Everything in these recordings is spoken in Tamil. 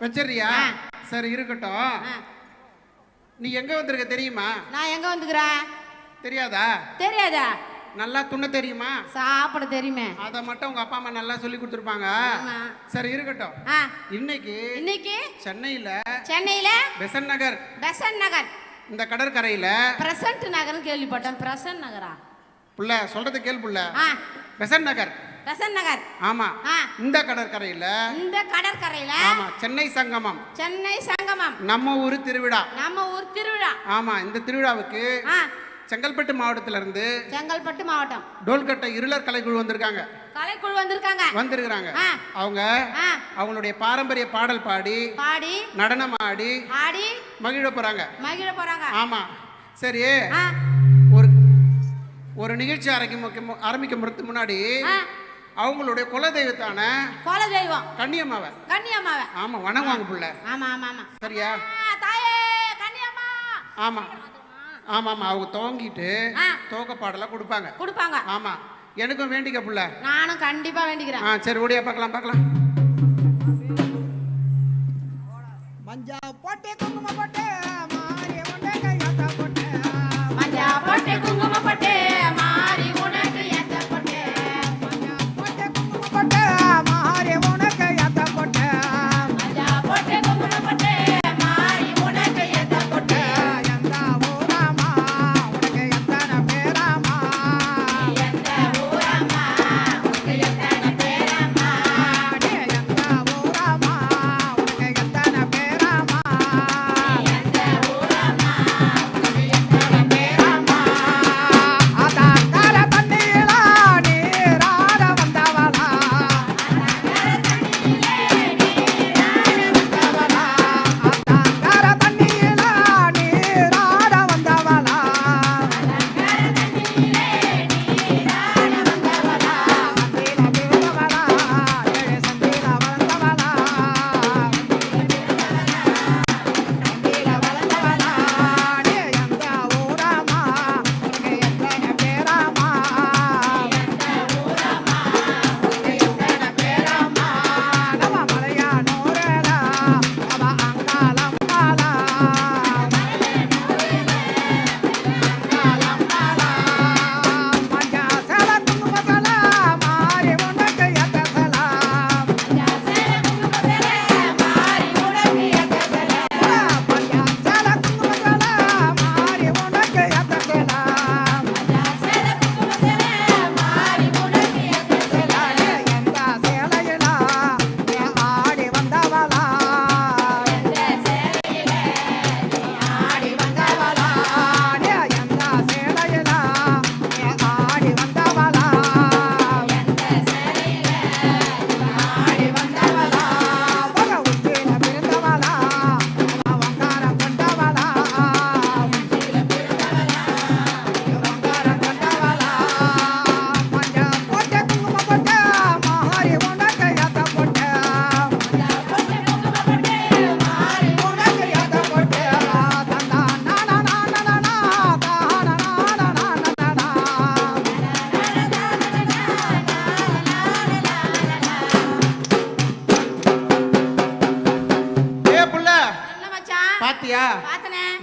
வச்சிடுறியா. சரி இருக்கட்டும். நீ எங்க வந்திருக்க தெரியுமா? நான் எங்க வந்துக்கிறேன்? தெரியாதா? தெரியாதா? நல்லா துண்ண தெரியுமா? சாப்பிட தெரியுமே. அதை மட்டும் உங்க அப்பா அம்மா நல்லா சொல்லி கொடுத்துருப்பாங்க. சரி இருக்கட்டும். இன்னைக்கு இன்னைக்கு? சென்னையில சென்னையில? பெசன் நகர். பெசன்ட் நகர். இந்த கடற்கரையில பிரசன்ட் நகர்னு கேள்விப்பட்டேன். பிரசன்ட் நகரா? புள்ள சொல்றது கேள் புள்ள. பெசன் நகர். பெசன்ட் நகர். ஆமா. இந்த கடற்கரையில இந்த கடற்கரையில ஆமா சென்னை சங்கமம். சென்னை சங்கமம். நம்ம ஊர் திருவிழா. நம்ம ஊர் திருவிழா. ஆமா இந்த திருவிழாவுக்கு செங்கல்பட்டு மாவட்டத்துல இருந்து செங்கல்பட்டு மாவட்டம். டோல்கட்டை இருளர் கலைக்குழு வந்திருக்காங்க. கலைக்குழு வந்திருக்காங்க. வந்திருக்கிறாங்க. ஆ. அவங்க அவங்களுடைய பாரம்பரிய பாடல் பாடி பாடி நடனம் ஆடி ஆடி மகிழ போறாங்க. மகிழ போறாங்க. ஆமா. சரி. ஒரு ஒரு நிகழ்ச்சி ஆரம்பிக்க ஆரம்பிக்கிறதுக்கு முன்னாடி அவங்களுடைய குலதெய்வத்தான குல தெய்வம் கன்னியம்மாவை. கன்னியம்மாவ. ஆமா வணங்குவாங்க புள்ள. ஆமா ஆமா ஆமா. சரியா? தாயே கன்னியம்மா. ஆமா. ஆமா ஆமா அவங்க துவங்கிட்டு ஆ. துவக்க பாடலாம் கொடுப்பாங்க. கொடுப்பாங்க. ஆமா. எனக்கும் வேண்டிக்க புள்ள. நானும் கண்டிப்பா வேண்டிக்கிறேன். சரி ஓடியா பார்க்கலாம் பார்க்கலாம்.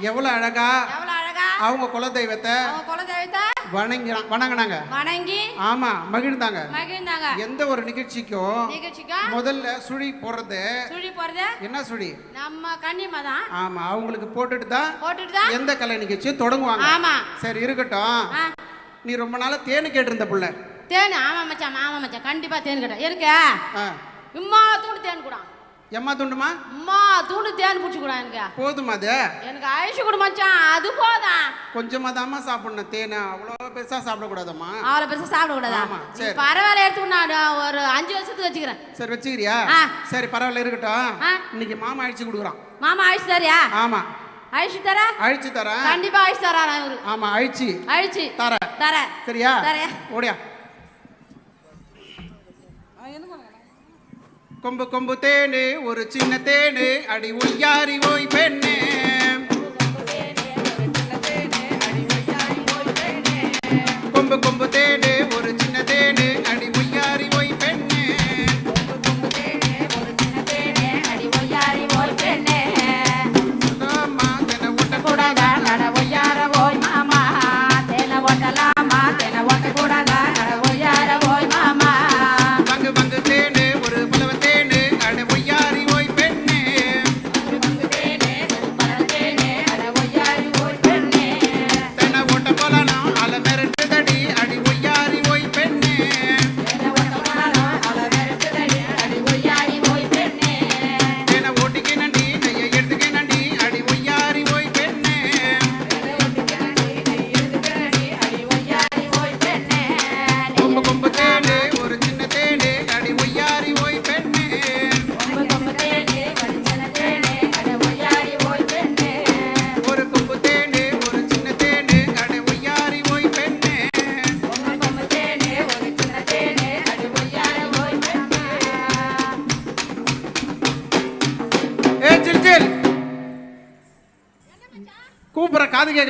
எவ்வளவு அழகா அவங்க குலதெய்வத்தை அவங்க குலதெய்வத்தை வணங்கி வணங்கினாங்க. வணங்கி ஆமா மகிழ்ந்தாங்க. மகிழ்ந்தாங்க. எந்த ஒரு நிகழ்ச்சிக்கும் நிகழ்ச்சிக்கா முதல்ல சுழி போடுறது. சுழி போறது என்ன சுழி? நம்ம கன்னிமா தான் ஆமா அவங்களுக்கு போட்டுட்டு தான் போட்டுட்டு தான் எந்த கலை நிகழ்ச்சியும் தொடங்குவாங்க. ஆமா. சரி இருக்கட்டும். நீ ரொம்ப நாளா தேனு கேட்டிருந்த புள்ள. தேன் ஆமா மச்சான் ஆமா மச்சான். கண்டிப்பா தேன் கிட்ட இருக்கு. இம்மா தூண்டு தேன் கூட. எம்மா துண்டுமா? அம்மா தூண்டு தேன் பிடிச்சி கூட எனக்கு. போதுமா அது? எனக்கு ஐசு கொடு மச்சான் அது போதும். கொஞ்சமா தாம்மா சாப்பிடணும். தேனை அவ்வளோ பெருசா சாப்பிடக்கூடாதாம்மா? அவ்வளோ பெருசா சாப்பிட கூடாதா சரி. பரவாயில்ல எடுத்துக்கணும் நான் ஒரு அஞ்சு வருஷத்துக்கு வச்சுக்கிறேன். சரி வச்சுக்கிறியா. சரி பரவாயில்ல இருக்கட்டும். இன்னைக்கு மாமா அழிச்சு கொடுக்குறான். மாமா ஆயிடுச்சு சரியா ஆமா. அழிச்சு தர அழிச்சு தரேன். கண்டிப்பா அழிச்சு தரான் ஆமா அழிச்சு அழிச்சு தரேன். தர சரியா? தரேன். ஓடியா. கொம்பு கொம்பு தேனு ஒரு சின்ன தேனு அடி ஒய்யாரி ஓய் பெண்ணே. கொம்பு கொம்பு தேனு ஒரு சின்ன தேனு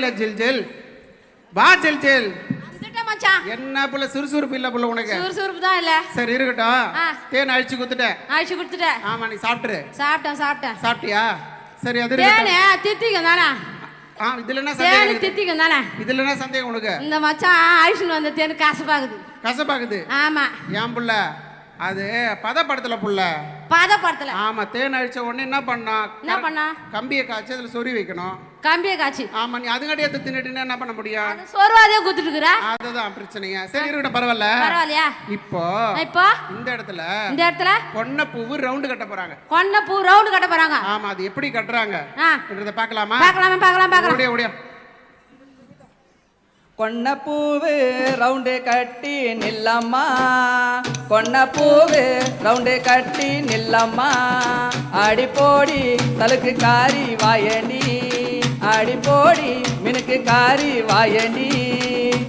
கேட்கல ஜில் ஜில். வா ஜில் ஜில். என்ன புள்ள சுறுசுறுப்பு இல்ல புள்ள உனக்கு? சுறுசுறுப்பு தான் இல்ல. சரி இருக்கட்டும். தேன் அழிச்சு குத்துட்டேன் ஆயிடுச்சு கொடுத்துட்டேன். ஆமா நீ சாப்பிட்டுரு. சாப்பிட்டேன் சாப்பிட்டேன். சாப்பிட்டியா? சரி அது. தேனே தித்திக்கும் தானே? இதுல என்ன சந்தேகம்? தித்திக்கும் தானே? இதுல என்ன சந்தேகம் உனக்கு? இந்த மச்சான் ஆயிடுச்சுன்னு வந்த தேனு காசு பாக்குது கசப்பாக்குது ஆமா. ஏன் புள்ள? அது பதப்படுத்தல புள்ள. பதப்படுத்தல. ஆமா தேன் அழிச்ச உடனே என்ன பண்ணா? என்ன பண்ணா? கம்பியை காய்ச்சி அதுல சொறி வைக்கணும். கம்பியை காய்ச்சி ஆமா நீ அதுங்கடி எடுத்து தின்னுட்டுன்னா என்ன பண்ண முடியும் அது சோர்வாதே குத்துட்டு இருக்கிற அதுதான் பிரச்சனைங்க சரி இருக்கட்டும் பரவாயில்ல. பரவாயில்லையா? இப்போ இப்போ? இந்த இடத்துல இந்த இடத்துல? பொண்ணை பூவு ரவுண்டு கட்ட போறாங்க. கொன்ன பூ ரவுண்டு கட்ட போறாங்க. ஆமா அது எப்படி கட்டுறாங்க? என்றதை பார்க்கலாமா? பார்க்கலாமே பார்க்கலாம் பார்க்கலாம். ஓடியா ஓடியா. கொன்னப்பூவு ரவுண்டு கட்டி நில்லம்மா கொன்னப்பூவு ரவுண்டு கட்டி நில்லம்மா அடி போடி தலுக்கு காரி வாயண்டி அடி போடி மினுக்கு காரி வாயண்டி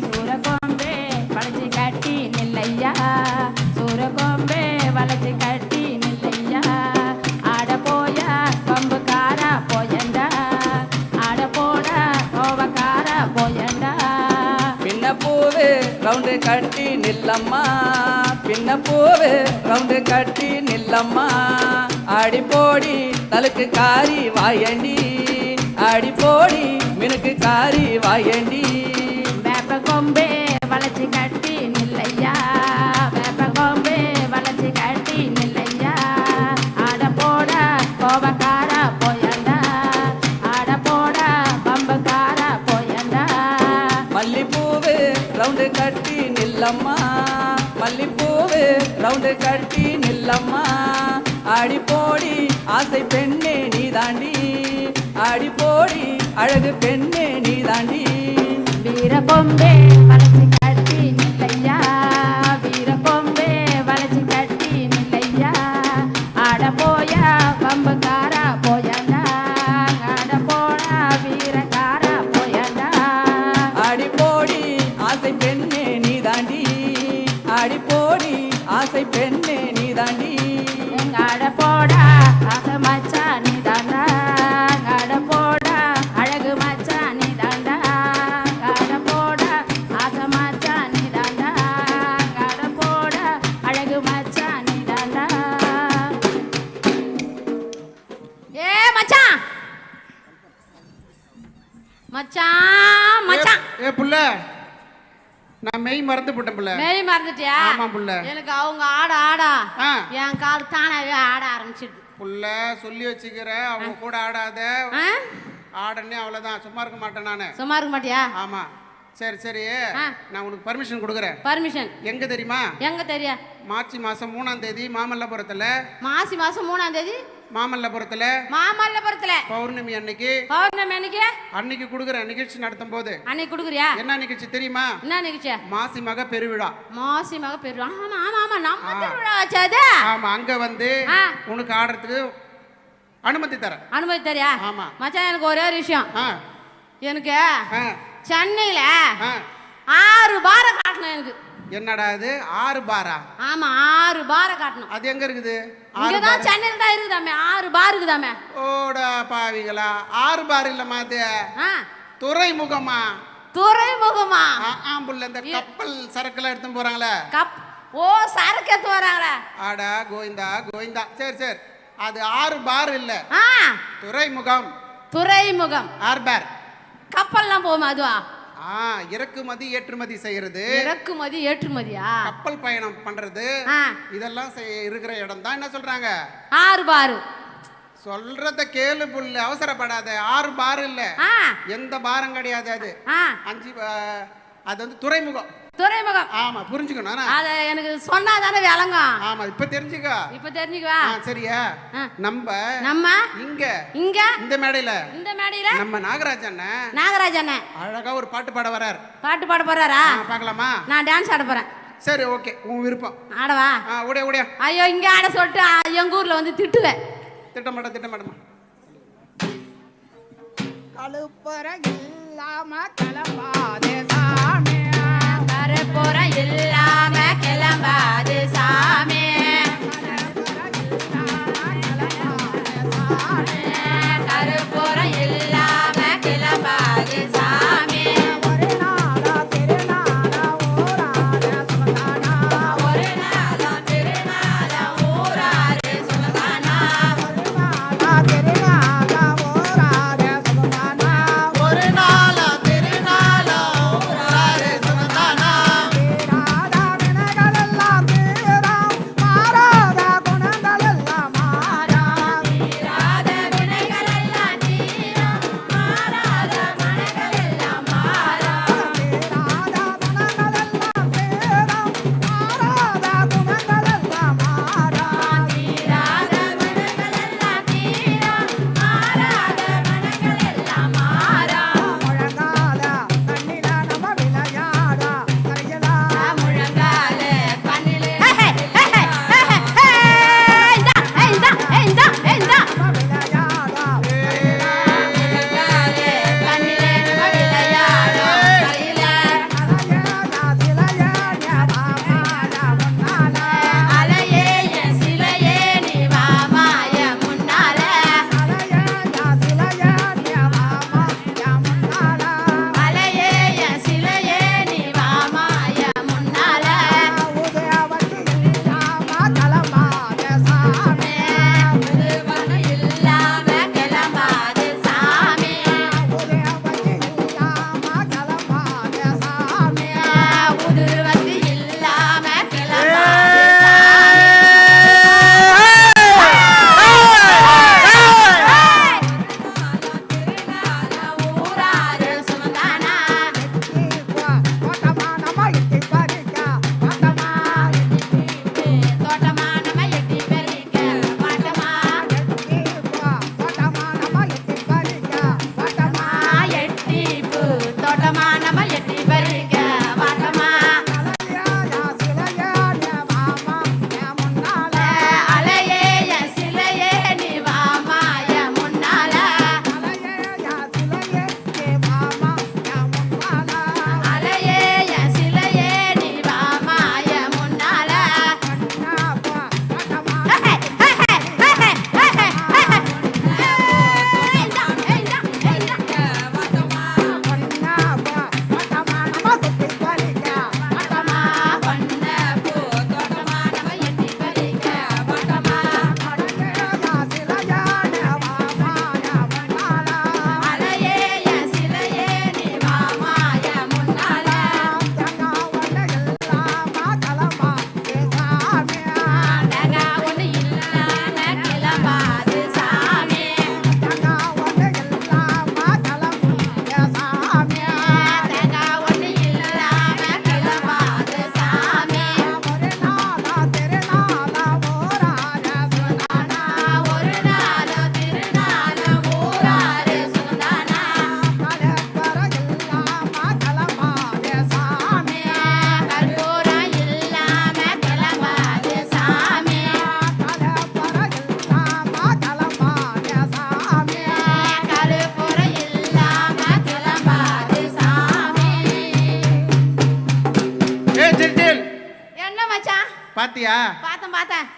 சூரகொம்பே வளைச்சு கட்டி நில்லையா? சூரகொம்பே வளைச்சு கட்டி நில்லையா? ஆட போயா பம்புக்காரா போயண்டா? ஆட போட கோவக்காரா போயண்டா? பின்ன பூவு ரவுண்டு கட்டி நில்லம்மா. பின்ன பூவு ரவுண்டு கட்டி நில்லம்மா. அடி போடி தலுக்கு காரி வாயண்டி அடி போடி மினுக்கு காரி வாயண்டி. வேப்ப கொம்பே வளைச்சு கட்டி நில்லையா? வேப்ப கொம்பே வளைச்சு கட்டி நில்லையா? ஆட போட கோவக்காரா போயண்டா? ஆட போட பம்புக்காரா போயண்டா? மல்லிப்பூவு ரவுண்டு கட்டி நில்லம்மா. மல்லிப்பூவு ரவுண்டு கட்டி நில்லம்மா. அடி போடி ஆசை பெண்ணே நீதாண்டி அடி போடி அழகு பெண்ணே நீதாண்டி. வீர கொம்பே கால் தானாவே ஆட ஆரம்பிச்சிடுது புள்ள சொல்லி வச்சுக்கிற அவங்க கூட ஆடாத. ஆ? ஆடனே அவ்வளவுதான். சும்மா இருக்க மாட்டேன் நானு. சும்மா இருக்க மாட்டியா? ஆமா. சரி சரி. ஆ. நான் உனக்கு பர்மிஷன் கொடுக்குறேன். பர்மிஷன் எங்க தெரியுமா? எங்க தெரியா? மார்ச் மாசம் மூணாம் தேதி மாமல்லபுரத்துல. மாசி மாசம் மூணாம் தேதி? மாமல்லபுரத்துல மாமல்லபுரத்துல பௌர்ணமி அன்னைக்கு பௌர்ணமி அன்னைக்கு அன்னைக்கு கொடுக்குற நிகழ்ச்சி நடத்தும் போது அன்னைக்கு கொடுக்குறியா? என்ன நிகழ்ச்சி தெரியுமா? என்ன நிகழ்ச்சி? மாசி மக பெருவிழா. மாசி மக பெரு ஆமா ஆமா ஆமா. நம்ம. திருவிழா ஆச்சு அது? ஆமா அங்க வந்து. உனக்கு ஆடுறதுக்கு அனுமதி தரேன். அனுமதி தரியா? ஆமா. மச்சான் எனக்கு ஒரே ஒரு விஷயம். எனக்கு சென்னையில ஆறு பாரை காட்டணும் எனக்கு. என்னடா இது? ஆறு பாரா ஆமா ஆறு பாரை காட்டணும். அது எங்க இருக்குது? ஆறு இங்கதான் பார் சென்னையில் தான் இருக்குதாமே? ஆறு பார் இருக்குதாமே? ஓடா பாவிகளா ஆறு பார் இல்லம்மா அது. துறைமுகமா? துறைமுகமா? ஆ, ஆம்புள்ள இந்த கப்பல் சரக்குலாம் எடுத்து போறாங்களே. கப் ஓ சரக்கு எடுத்து வராங்களே. ஆடா கோவிந்தா கோவிந்தா. சரி சரி. அது ஆறு பார் இல்ல. துறைமுகம். துறைமுகம். ஆர்பார் கப்பல்லாம் போகுமா அதுவா? இறக்குமதி ஏற்றுமதி செய்யறது. இறக்குமதி ஏற்றுமதியா? கப்பல் பயணம் பண்றது. இதெல்லாம் இருக்கிற இடம் தான் என்ன சொல்றாங்க? ஆறு பாரு. சொல்றத கேளு புல்லு அவசரப்படாத. ஆறு பார் இல்ல. எந்த பாரம் கிடையாது அது. அஞ்சு அது வந்து துறைமுகம். துறைமுகம். ஆமா புரிஞ்சுக்கணும்? அத எனக்கு சொன்னா தானே விளங்கும் ஆமா இப்ப தெரிஞ்சுக்கோ. இப்ப தெரிஞ்சுக்குவா? சரியா? ஆ. நம்ம நம்ம? இங்க இங்க? இந்த மேடையில இந்த மேடையில? நம்ம நாகராஜ் அண்ணன் நாகராஜ் அண்ணன். அழகா ஒரு பாட்டு பாட வரார். பாட்டு பாட போறாரா? பார்க்கலாமா? நான் டான்ஸ் ஆட போறேன். சரி ஓகே உன் விருப்பம். ஆடவா? ஆ ஓடியா ஓடியா. ஐயோ இங்க ஆட சொல்லிட்டு எங்க ஊர்ல வந்து திட்டுவேன். திட்டமாட்ட திட்டமாட்டமா கழுப்பற இல்லாம கிளம்பாதே சாமி. கிளம்பாது சாமி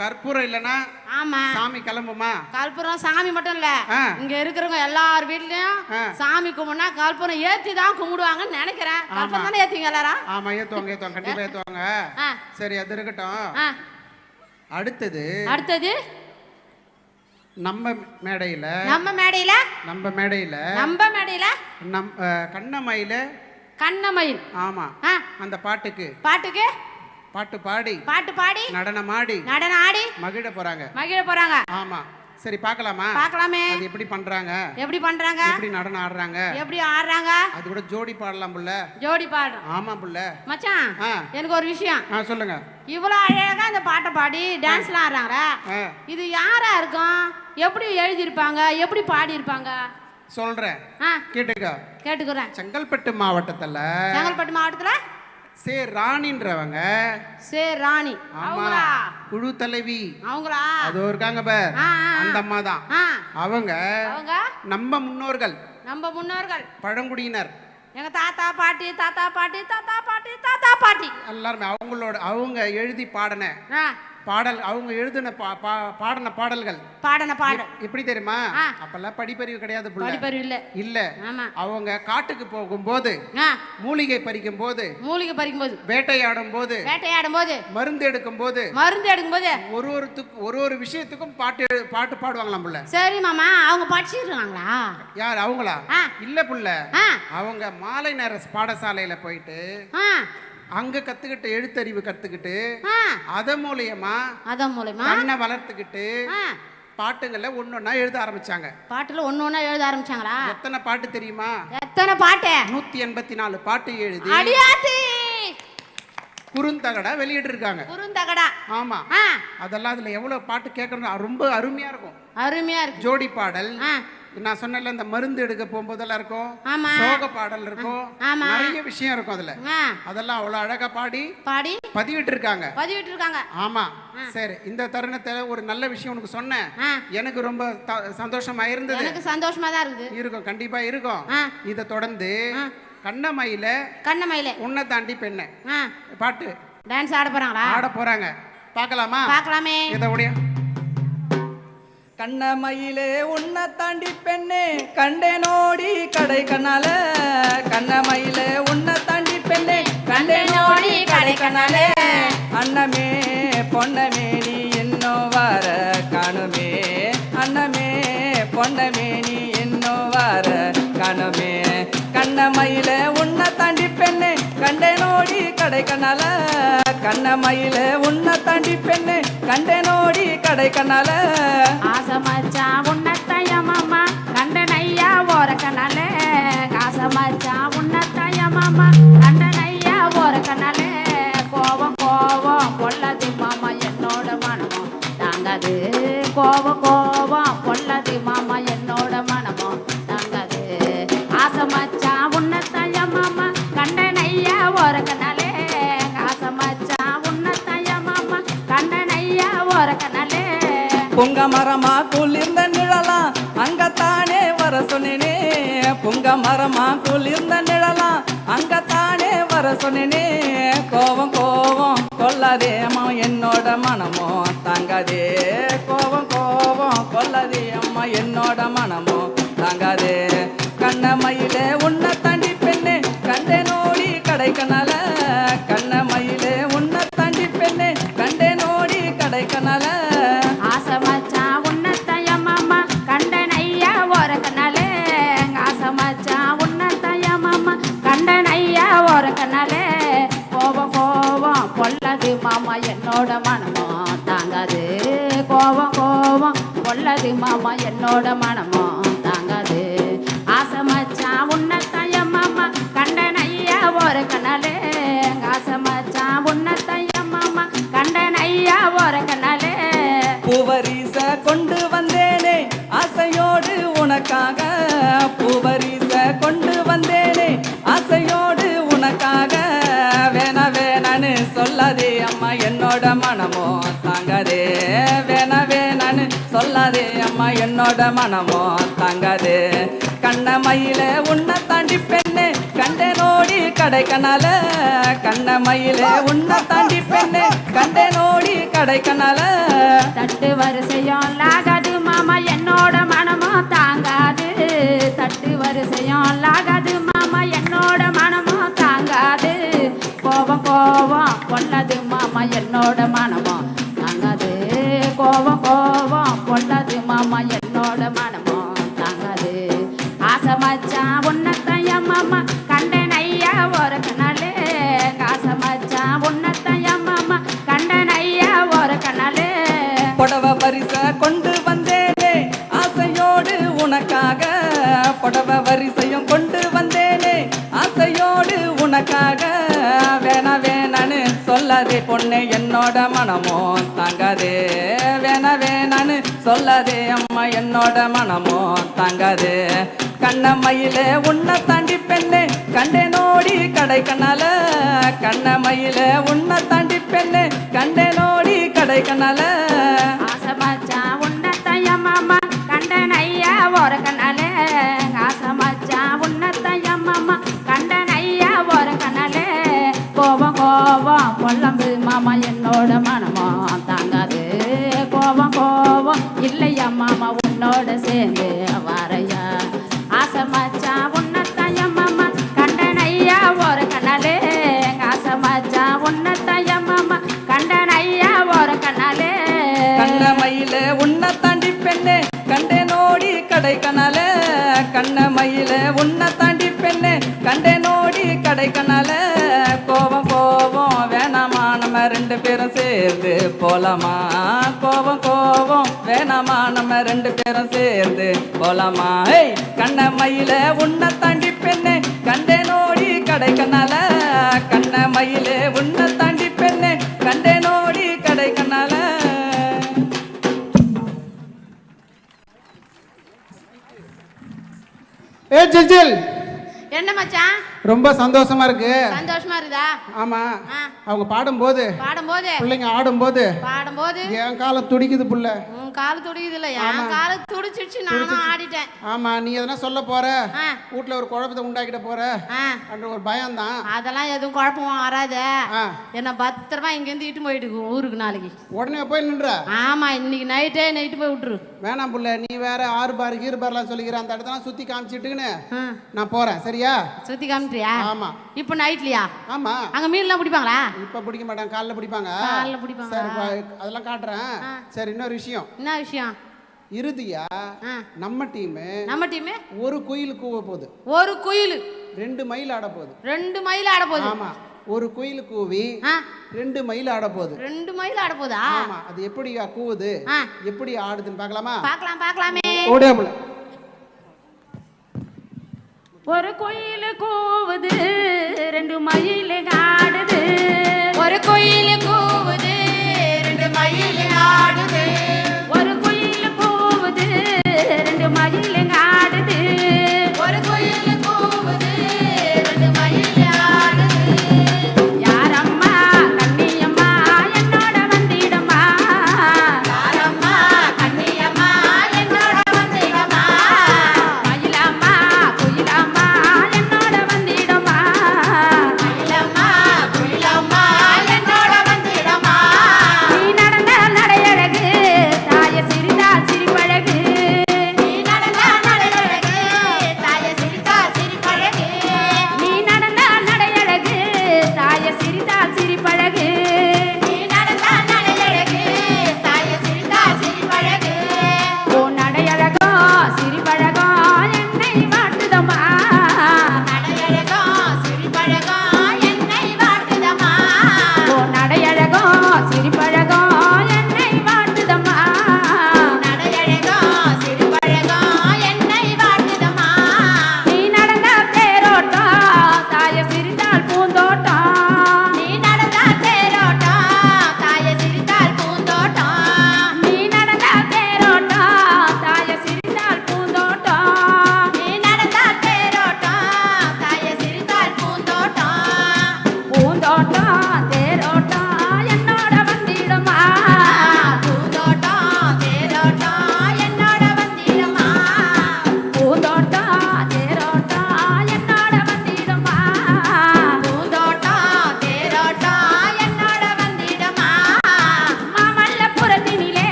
கற்பூரம் இல்லனா ஆமா. சாமி கிளம்புமா? கற்பூரம் சாமி மட்டும் இல்ல. இங்க இருக்கிறவங்க எல்லார் வீட்லயும். சாமி கும்பிடுனா கற்பூரம் ஏத்தி தான் கும்பிடுவாங்கன்னு நினைக்கிறேன். கற்பூரம் தானே ஏத்துவீங்க எல்லாரும்? ஆமா ஏத்துவாங்க ஏத்துவாங்க. கண்டிப்பா ஏத்துவாங்க. சரி அது இருக்கட்டும். அடுத்தது அடுத்தது? நம்ம மேடையில நம்ம மேடையில? நம்ம மேடையில நம்ம மேடையில? நம் கண்ணமயில கண்ணமயில் ஆமா. அந்த பாட்டுக்கு. பாட்டுக்கு? பாட்டு பாடி. பாட்டு பாடி. நடனமாடி. நடனம் ஆடி மகிழ போறாங்க. மகிழ போறாங்க. ஆமா. சரி பார்க்கலாமா? பார்க்கலாமே. அது எப்படி பண்றாங்க? எப்படி பண்றாங்க? எப்படி நடனம் ஆடுறாங்க? எப்படி ஆடுறாங்க? அது கூட ஜோடி பாடலாம் புள்ள. ஜோடி பாடுறோம் ஆமா புள்ள. மச்சான் எனக்கு ஒரு விஷயம். சொல்லுங்க. இவ்வளோ அழகா இந்த பாட்டை பாடி டான்ஸ்லாம் ஆடுறாங்க. இது யாரா இருக்கும்? எப்படி எழுதியிருப்பாங்க? எப்படி பாடியிருப்பாங்க? சொல்றேன். ஆ. கேட்டுக்க. கேட்டுக்கிறேன். செங்கல்பட்டு மாவட்டத்துல செங்கல்பட்டு மாவட்டத்துல சே ராணின்றவங்க. சே ராணி. ஆமா. அவங்களா? குழு தலைவி. அவங்களா? அதோ இருக்காங்க பார். அந்த அம்மா தான். அவங்க அவங்க? நம்ம முன்னோர்கள். நம்ம முன்னோர்கள். பழங்குடியினர். எங்க தாத்தா பாட்டி தாத்தா பாட்டி தாத்தா பாட்டி தாத்தா பாட்டி. எல்லாருமே அவங்களோட அவங்க எழுதி பாடின பாடல் அவங்க எழுதின பாடின பாடல்கள். பாடன பாடு எப்படி தெரியுமா. அப்பெல்லாம் படிப்பறிவு கிடையாது படிப்பறிவு இல்ல. இல்ல. ஆமா. அவங்க காட்டுக்கு போகும்போது மூலிகை பறிக்கும் போது மூலிகை பறிக்கும் போது வேட்டையாடும் போது வேட்டையாடும் போது மருந்து எடுக்கும் போது மருந்து எடுக்கும் போது ஒரு ஒருத்துக்கு ஒரு ஒரு விஷயத்துக்கும் பாட்டு பாட்டு பாடுவாங்களாம் புள்ள. சரி மாமா அவங்க படிச்சிருக்காங்களா யார் அவங்களா. இல்ல புள்ள. அவங்க மாலை நேர பாடசாலையில போயிட்டு அங்க கத்துக்கிட்டு எழுத்தறிவு கத்துக்கிட்டு ஆ. அத மூலியமா அதான் மூலயமா கண்ணை வளர்த்துக்கிட்டு பாட்டுங்களை ஒன்னொன்னா எழுத ஆரம்பிச்சாங்க. பாட்டுல ஒண்ணா எழுத ஆரம்பிச்சாங்களா? எத்தனை பாட்டு தெரியுமா? எத்தனை பாட்டு? நூத்தி எண்பத்தி நாலு பாட்டு எழுதி அடியாத்தி குறுந்தகடா வெளியிட்டு இருக்காங்க குறுந்தகடா. ஆமா. அதெல்லாம் அதுல எவ்வளவு பாட்டு கேட்கணும் ரொம்ப அருமையா இருக்கும். அருமையா இருக்கு ஜோடி பாடல் நான் சொன்னல இந்த மருந்து எடுக்க போகும்போதெல்லாம் இருக்கும். ஆமா. சோக பாடல் இருக்கும். ஆமா. நிறைய விஷயம் இருக்கும் அதுல. அதெல்லாம் அவ்வளவு அழகா பாடி பாடி. பதிவிட்டு இருக்காங்க பதிவிட்டு இருக்காங்க ஆமா சரி இந்த தருணத்துல ஒரு நல்ல விஷயம் உனக்கு சொன்னேன். எனக்கு ரொம்ப சந்தோஷமா இருந்தது. எனக்கு சந்தோஷமா தான் இருக்குது. இருக்கும் கண்டிப்பா இருக்கும். இதை தொடர்ந்து. கண்ணமயில கண்ணமயிலே உன்னை தாண்டி பெண்ணை. பாட்டு. டான்ஸ் ஆட போறாங்களா? ஆட போறாங்க. பார்க்கலாமா? பார்க்கலாமே. இதை உடைய கண்ணமயிலே உன்னை தாண்டி பெண்ணே கண்டே நோடி கடை கண்ணால கண்ணமயிலே உன்னை தாண்டி பெண்ணே கண்டே நோடி கடை கண்ணால அண்ணமே பொன்னமே நீ என்னோ வார காணுமே. அண்ணமே பொன்னமே நீ என்னோ வார காணுமே. கண்ணமயில உன்னை தாண்டி பெண்ணே கண்டே நோடி கடை கண்ணால கண்ணமயில உன்னை தாண்டி பெண்ணே கண்டே நோடி கடை கண்ணால. ஆசமாச்சா மச்சான் மாமா கண்டனையா ஓரக்கனாலே ஆசை மச்சான் உன்னத்தைய மாமா பொங்க மரமா குளிர்ந்த நிழலாம் அங்கத்தானே வர சொன்னேனே. பொங்க மரமா குளிர்ந்த நிழலாம் அங்கத்தானே வர சொன்னேனே. கோவம் கோவம் கொல்லாதேம்மா என்னோட மனமோ தாங்காதே. கோவம் கோவம் கொல்லாதே அம்மா என்னோட மனமோ தாங்காதே. கண்ணமயிலே உன்னை தாண்டி பெண்ணே கண்டே நோடி கடை கண்ணால மாமா என்னோட மனமோ உன்னோட என்னோட மனமோ தங்கது. கண்ணமயில உன்னை தாண்டி பெண்ணே கண்டே நோடி கடைக்கனால. கண்ணமயில உன்னை தாண்டி பெண்ணே கண்டே நோடி கடைக்கனால. தட்டு வரிசையும் லாகாது மாமா என்னோட மனமோ தாங்காது. தட்டு வரிசையும் லாகாது மாமா என்னோட மனமோ தாங்காது. கோபம் கோபம் பொல்லது மாமா என்னோட மனமோ சொல்லாதே என்னோட மனமோ தங்கதே வேணவே வேணான்னு சொல்லாதே அம்மா என்னோட மனமோ தங்கதே. கண்ணமயிலே உன்னை தாண்டி பெண்ணே கண்டே நோடி கடை கண்ணால கண்ணமயிலே உன்னை தாண்டி பெண்ணே கண்டே நோடி கடை கண்ணால ஆசை மச்சான் உன்னத்தைய ஐயா ஒரு கண்ணால. கண்ணால கோபம் கோபம் வேணாமா? நம்ம ரெண்டு பேரும் சேர்ந்து போலாமா? கோபம் கோபம் வேணாமா? நம்ம ரெண்டு பேரும் சேர்ந்து போலாமா? ஏய் கண்ணமயில உன்னை தாண்டி பெண்ணே கண்டே நோடி கடை கண்ணால கண்ணமயில உன்னை தாண்டி பெண்ணே கண்டே நோடி கடை கண்ணால ஏ ஜில் ஜில். என்ன மச்சான்? ரொம்ப சந்தோஷமா இருக்கு. சந்தோஷமா இருக்குதா? ஆமா. அவங்க பாடும்போது பாடும்போது? பிள்ளைங்க ஆடும்போது பாடும்போது? என் காலம் துடிக்குது புள்ள. உன் காலு துடிக்குது இல்ல என் காலு துடிச்சிடுச்சு நானும் ஆடிட்டேன். ஆமா நீ எதனா சொல்ல போற. வீட்ல ஒரு குழப்பத்தை உண்டாக்கிட்ட போற? என்ற ஒரு பயம்தான். அதெல்லாம் எதுவும் குழப்பம் வராது. என்ன பத்திரமா இங்கேருந்து இட்டு போயிட்டு ஊருக்கு நாளைக்கு. உடனே போய் நின்ற. ஆமா இன்னைக்கு நைட்டே நைட்டு போய் விட்டுரு. வேணாம் புள்ள நீ வேற ஆறு பார் கீறு பார்லாம் சொல்லிக்கிற. அந்த இடத்தெல்லாம் சுத்தி காமிச்சிட்டுன்னு நான் போறேன். சரியா? சுத்தி காமிக்கிறியா ஆமா. இப்போ நைட்லயா? ஆமா. அங்க மீன்லாம் பிடிப்பாங்களா? இப்ப பிடிக்க மாட்டாங்க காலைல பிடிப்பாங்க. காலைல பிடிப்பாங்க. சரி அதெல்லாம் காட்டுறேன். சரி இன்னொரு விஷயம். என்ன விஷயம்? இறுதியா. நம்ம டீமு நம்ம டீமு ஒரு குயில் கூவ போகுது. ஒரு குயில். ரெண்டு மைல் ஆட போகுது. ரெண்டு மைல் ஆட போகுது. ஆமா. ஒரு குயில் கூவி ரெண்டு மைல் ஆட போகுது. ரெண்டு மைல் ஆட போதா ஆமா. அது எப்படி கூவுது. எப்படி ஆடுதுன்னு பார்க்கலாமா? பார்க்கலாம் பார்க்கலாமே. ஓடியா ஒரு கோயில் கூவுது ரெண்டு மயில் ஆடுது. ஒரு கோயில் கூவுது ரெண்டு மயில் ஆடுது. ஒரு கோயில் கூவுது ரெண்டு மயில்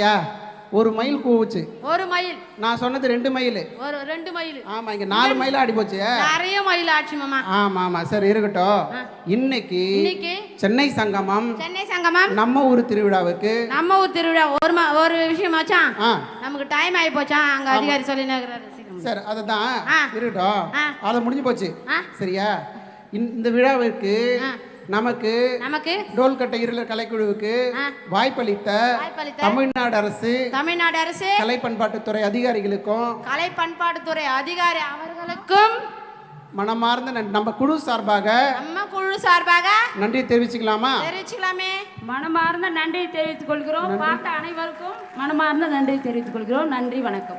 பாத்தியா? ஒரு மைல் கூவுச்சு. ஒரு மயில். நான் சொன்னது ரெண்டு மைல் ஒரு ரெண்டு மயில். ஆமா இங்க நாலு மைல் ஆடி போச்சு. நிறைய மயில் ஆச்சு மாமா. ஆமா ஆமா சரி இருக்கட்டும். இன்னைக்கு இன்னைக்கு சென்னை சங்கமம் சென்னை சங்கமம் நம்ம ஊர் திருவிழாவுக்கு நம்ம ஊர் திருவிழா. ஒரு ஒரு விஷயம் மச்சான் ஆ. நமக்கு டைம் ஆகி போச்சான் அங்க அதிகாரி சொல்லி சரி அதுதான். இருக்கட்டும். அது முடிஞ்சு போச்சு. சரியா? இந்த- விழாவிற்கு. நமக்கு நமக்கு டோல்கட்டை இருளர் கலைக்குழுவுக்கு ஆ. வாய்ப்பளித்த தமிழ்நாடு அரசு தமிழ்நாடு அரசு கலை பண்பாட்டுத்துறை அதிகாரிகளுக்கும் கலை பண்பாட்டுத்துறை அதிகாரி அவர்களுக்கும் மனமார்ந்த நன்- நம்ம குழு சார்பாக நம்ம குழு சார்பாக நன்றி தெரிவிச்சுக்கலாமா? தெரிவிச்சுக்கலாமே. மனமார்ந்த நன்றி தெரிவித்துக் கொள்கிறோம். பார்த்த அனைவருக்கும் மனமார்ந்த நன்றி தெரிவித்துக் கொள்கிறோம். நன்றி வணக்கம்.